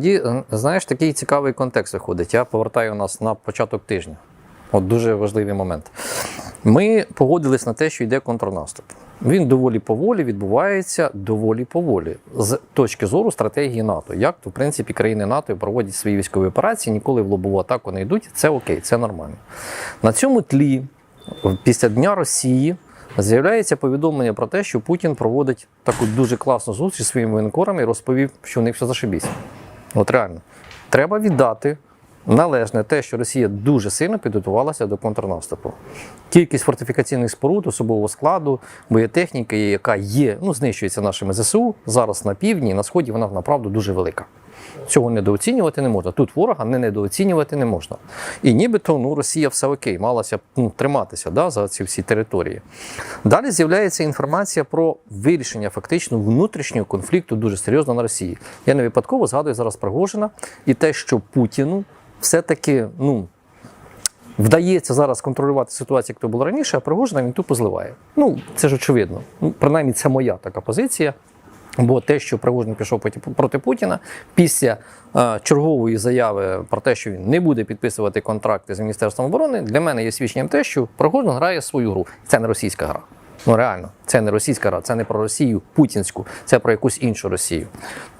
Тоді, е, знаєш, такий цікавий контекст виходить. Я повертаю нас на початок тижня. От дуже важливий момент. Ми погодились на те, що йде контрнаступ. Він доволі поволі відбувається доволі поволі з точки зору стратегії НАТО. Як то, в принципі, країни НАТО проводять свої військові операції, ніколи в лобову атаку не йдуть. Це окей, це нормально. На цьому тлі, після Дня Росії, з'являється повідомлення про те, що Путін проводить таку дуже класну зустріч зі своїми воєнкорами і розповів, що у них все зашибісь. От реально. Треба віддати належне те, що Росія дуже сильно підготувалася до контрнаступу. Кількість фортифікаційних споруд, особового складу, боєтехніки, яка є, ну, знищується нашими ЗСУ, зараз на півдні, на сході вона направду дуже велика. Цього недооцінювати не можна. Тут ворога не недооцінювати не можна. І нібито ну, Росія все окей, малася ну, триматися да, за ці всі території. Далі з'являється інформація про вирішення фактично внутрішнього конфлікту дуже серйозно на Росії. Я не випадково згадую зараз Пригожина і те, що Путіну все-таки ну, вдається зараз контролювати ситуацію, як то було раніше, а Пригожина він тупо зливає. Ну, це ж очевидно. Ну, принаймні, це моя така позиція. Бо те, що Пригожин пішов проти, Путіна, після е, чергової заяви про те, що він не буде підписувати контракти з Міністерством оборони, для мене є свідченням те, що Пригожин грає свою гру. Це не російська гра. Ну реально, це не російська гра, це не про Росію путінську, це про якусь іншу Росію.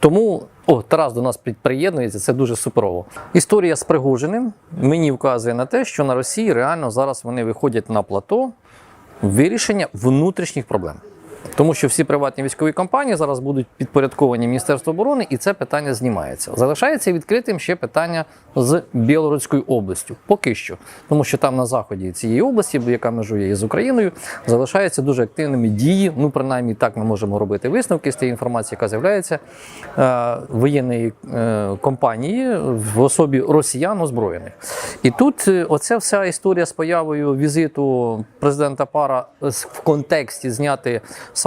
Тому о, Тарас до нас приєднується, це дуже суперово. Історія з Пригожиним мені вказує на те, що на Росії реально зараз вони виходять на плато вирішення внутрішніх проблем. Тому що всі приватні військові компанії зараз будуть підпорядковані Міністерству оборони, і це питання знімається. Залишається відкритим ще питання з Білоруською областю. Поки що, тому що там на заході цієї області, яка межує із Україною, залишаються дуже активними дії. Ну, принаймні, так ми можемо робити висновки з тієї інформації, яка з'являється е, воєнної е, компанії в особі росіян озброєних. І тут е, оця вся історія з появою візиту президента Пара в контексті зняти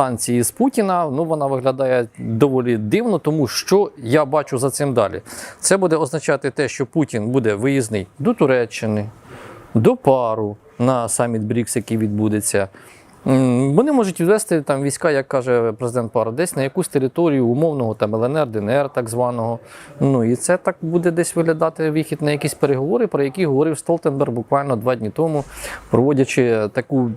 санкції з Путіна. Ну вона виглядає доволі дивно, тому що я бачу за цим далі. Це буде означати те, що Путін буде виїзний до Туреччини, до пару на саміт БРІКС, який відбудеться. Вони можуть відвести там війська, як каже президент Пара, десь на якусь територію умовного там ЛНР, ДНР, так званого. Ну і це так буде десь виглядати вихід на якісь переговори, про які говорив Столтенберг буквально два дні тому, проводячи таку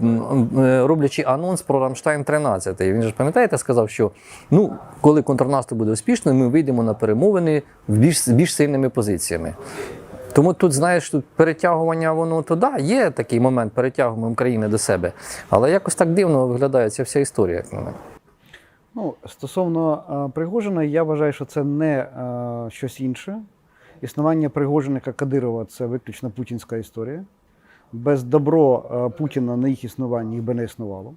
е, роблячи анонс про Рамштайн 13. Він ж пам'ятаєте, сказав, що ну коли контрнаступ буде успішним, ми вийдемо на перемовини в більш, більш сильними позиціями. Тому тут, знаєш, тут перетягування, воно то да, є такий момент перетягування країни до себе. Але якось так дивно виглядає ця вся історія, як на мене. Ну, стосовно е, Пригожина, я вважаю, що це не е, щось інше. Існування Пригожиника Кадирова це виключно путінська історія. Без добро е, Путіна на їх існування їх би не існувало.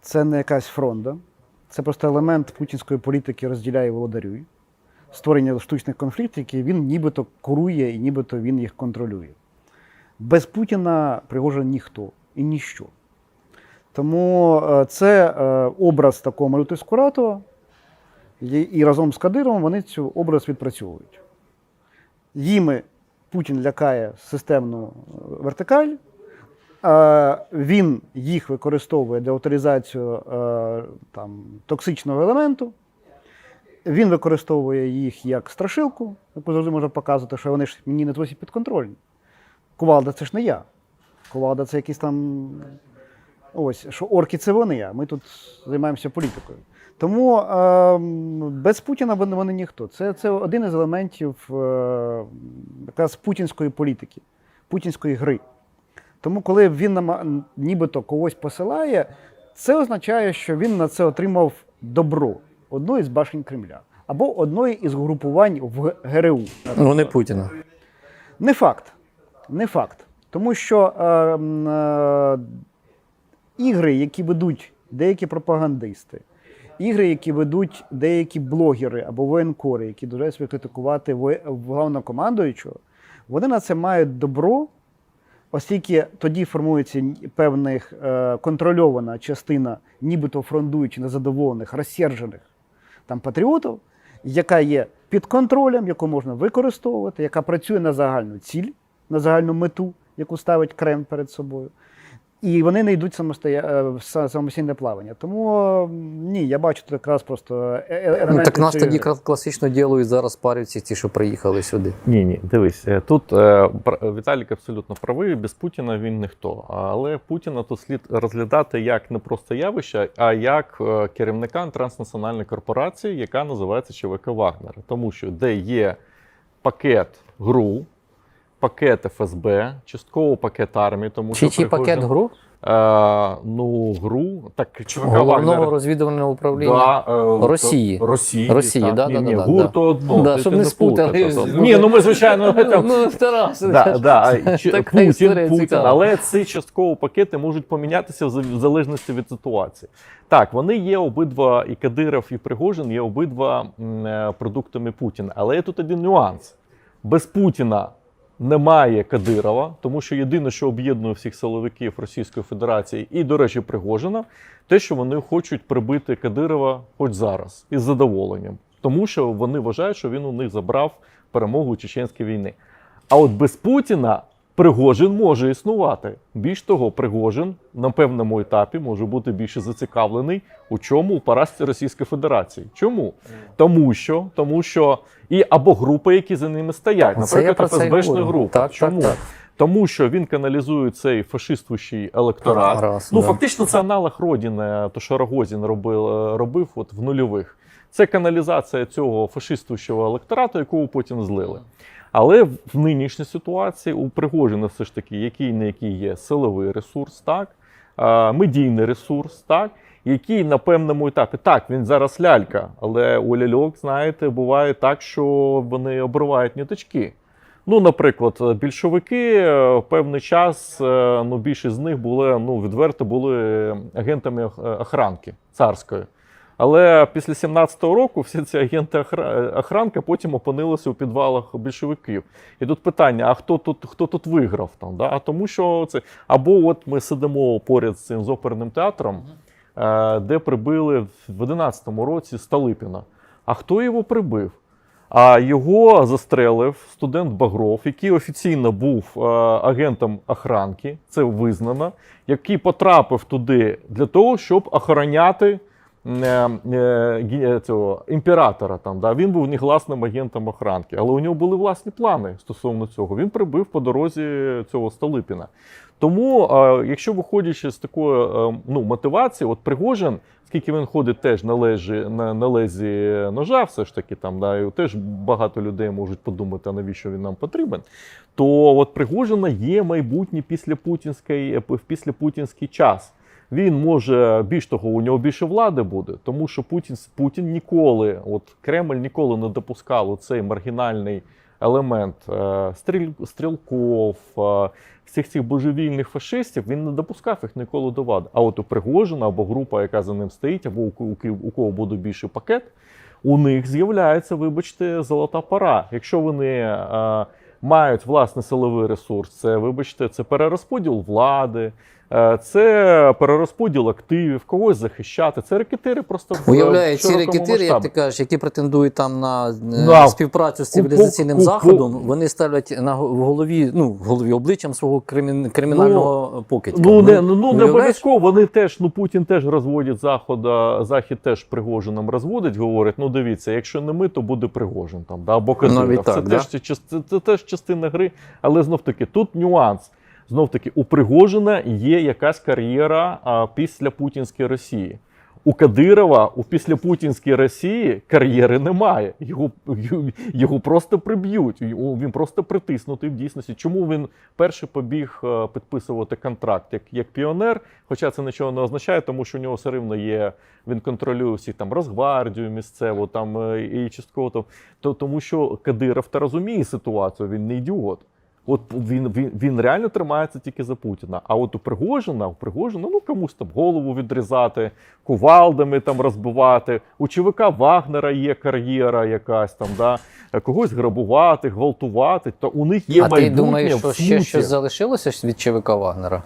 Це не якась фронта. Це просто елемент путінської політики розділяє володарюй. Створення штучних конфліктів, які він нібито курує і нібито він їх контролює. Без Путіна Пригожин ніхто і ніщо. Тому е, це е, образ такого Марути Скуратова, і разом з Кадировим вони цю образ відпрацьовують. Їми Путін лякає системну е, вертикаль, він їх використовує для авторизацію е, там, токсичного елементу. Він використовує їх як страшилку, яку завжди можна показувати, що вони ж мені не досі підконтрольні. Кувалда це ж не я. Кувалда це якісь там Ось, що орки це вони, а ми тут займаємося політикою. Тому е, без Путіна вони, вони ніхто. Це, це один із елементів е, якраз путінської політики, путінської гри. Тому, коли він нам нібито когось посилає, це означає, що він на це отримав добро одної з башень Кремля або одної із групувань в ГРУ. Ну, не Путіна. Не факт. Не факт. Тому що е, е, ігри, які ведуть деякі пропагандисти, ігри, які ведуть деякі блогери або воєнкори, які дозволяють критикувати головнокомандуючого, вони на це мають добро, оскільки тоді формується певних е, контрольована частина, нібито фрондуючи незадоволених, розсержених там патріотів, яка є під контролем, яку можна використовувати, яка працює на загальну ціль, на загальну мету, яку ставить Кремль перед собою. І вони не йдуть самостоя... е, в самостійне плавання. Тому ні, я бачу тут якраз просто е- е- Ну, елементи так нас тоді класично ділають зараз парівці, ті, що приїхали сюди. Ні, ні, дивись, тут Віталік абсолютно правий. Без Путіна він ніхто. Але Путіна тут слід розглядати як не просто явище, а як керівника транснаціональної корпорації, яка називається ЧВК Вагнер. Тому що де є пакет ГРУ, пакет ФСБ, частково пакет армії, тому Чи що чи пакет Пригожин- гру Е, ну, ГРУ, так ЧВК головного Вагнер. розвідувального управління? Да, е, Росії. то- Росії, Росії, так. да, ні, да, ні, да, ГУР да. то одно. Да, ти- щоб ти не плутати, спутали. то- Ні, ну ми, звичайно, там, Ну, Тарас, Да, да, а, чи- Така Путін, Путін, цікава. але ці частково пакети можуть помінятися в за- в залежності від ситуації. Так, вони є обидва, і Кадиров, і Пригожин є обидва м, е, продуктами Путіна. Але є тут один нюанс: без Путіна немає Кадирова, тому що єдине, що об'єднує всіх силовиків Російської Федерації, і, до речі, Пригожина, те, що вони хочуть прибити Кадирова хоч зараз із задоволенням, тому що вони вважають, що він у них забрав перемогу у чеченській війни. А от без Путіна Пригожин може існувати. Більш того, Пригожин на певному етапі може бути більше зацікавлений у чому у поразці Російської Федерації. Чому? Тому що, тому що і або групи, які за ними стоять, наприклад, ФСБшна група. Так, Чому? так, так. Тому що він каналізує цей фашистуючий електорат. Раз, ну да. фактично, це аналог Родіна, то що Рогозін робив, робив от в нульових. Це каналізація цього фашистуючого електорату, якого потім злили. Але в нинішній ситуації у Пригожина все ж таки, який не який є силовий ресурс, так, медійний ресурс, так, який на певному етапі, так, він зараз лялька, але у ляльок, знаєте, буває так, що вони обривають ниточки. Ну, наприклад, більшовики е, певний час, е, ну, більшість з них були, ну, відверто були агентами охранки царської. Але після 17-го року всі ці агенти охра- охранки потім опинилися у підвалах більшовиків. І тут питання: а хто тут, хто тут виграв? Там, да? А тому що це. Або от ми сидимо поряд з цим з оперним театром, е, де прибили в 11-му році Столипіна. А хто його прибив? А його застрелив студент Багров, який офіційно був е, агентом охранки, це визнано, який потрапив туди для того, щоб охороняти цього імператора. Там, да? Він був негласним агентом охранки, але у нього були власні плани стосовно цього. Він прибив по дорозі цього Столипіна. Тому, е, якщо виходячи з такої е, ну, мотивації, от Пригожин, скільки він ходить теж на, лежі, на, на лезі ножа, все ж таки там, да, теж багато людей можуть подумати, навіщо він нам потрібен. То от Пригожина є майбутнє після путінської, в післяпутінський час. Він може більш того, у нього більше влади буде, тому що Путін Путін ніколи, от Кремль ніколи не допускав цей маргінальний елемент е, стріль, стрілков, е, всіх цих божевільних фашистів, він не допускав їх ніколи до влади. А от у Пригожина або група, яка за ним стоїть, або у, у, у кого буде більший пакет, у них з'являється, вибачте, золота пора. Якщо вони е, мають власний силовий ресурс, це, вибачте, це перерозподіл влади. Е, Це перерозподіл активів, когось захищати. Це рекетири просто Уявляю, ці рекетири, як ти кажеш, які претендують там на е, Да. співпрацю з цивілізаційним заходом, вони ставлять на в голові, ну, в голові обличчям свого кримін- кримінального покидька. Ну, не, ну, ну не обов'язково. Вони теж, ну Путін теж розводить Захода, Захід теж Пригожином розводить, говорить: ну дивіться, якщо не ми, то буде Пригожин там, да, або Кадиров. Це, так, теж, да? це, це, це теж частина гри, але знов таки тут нюанс. Знов таки, у Пригожина є якась кар'єра після путінської Росії. У Кадирова у післяпутінській Росії кар'єри немає. Його, його просто приб'ють. Він просто притиснутий в дійсності. Чому він перший побіг е, підписувати контракт як, як піонер? Хоча це нічого не означає, тому що у нього все рівно є. Він контролює всіх там Росгвардію місцеву, там е, і частково. То, тому що Кадиров та розуміє ситуацію, він не ідіот. От він, він, він реально тримається тільки за Путіна. А от у Пригожина, у Пригожина, ну комусь там голову відрізати, кувалдами там розбивати. У ЧВК Вагнера є кар'єра якась там, да, когось грабувати, гвалтувати. То у них є а ти думаєш, що ще щось залишилося від ЧВК Вагнера?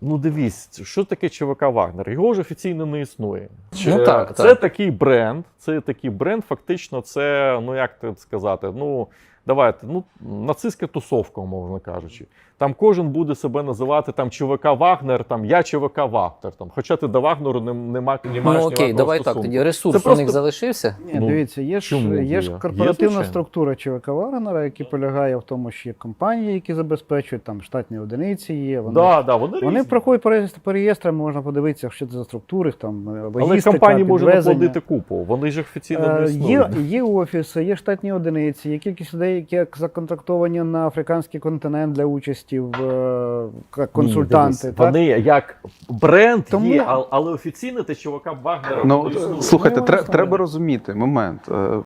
Ну, дивись, що таке ЧВК Вагнер? Його ж офіційно не існує. Ну, Е, так, це так. такий бренд. Це такий бренд, фактично, це, ну як це сказати, ну. Давайте, ну, нацистська тусовка, умовно кажучи. Там кожен буде себе називати там ЧВК Вагнер, там я ЧВК Вагнер. Там, хоча ти до Вагнеру не, не, ма- не маєш Ну окей, давай так. Тоді ресурс Це у них просто- залишився. Ні, Ну, дивіться, є ж, чому є ж є? Є, корпоративна структура ЧВК Вагнера, яка полягає в тому, що є компанії, які забезпечують там штатні одиниці. Є вони, Да, да, вони, вони різні. проходять по реєстру- по реєстрам, можна подивитися, що це за структури, там е, Але логістика, компанії можуть накладити купу. Вони ж офіційно не Е, Є, є офіси, є штатні одиниці, є кількість людей, які законтрактовані на африканський континент для участі в е, як консультанти. Ні, Вони так? Як бренд Тому- є, але офіційно ти чувака Вагнера Ну, слухайте, Ну, тре- треба розуміти момент. Е,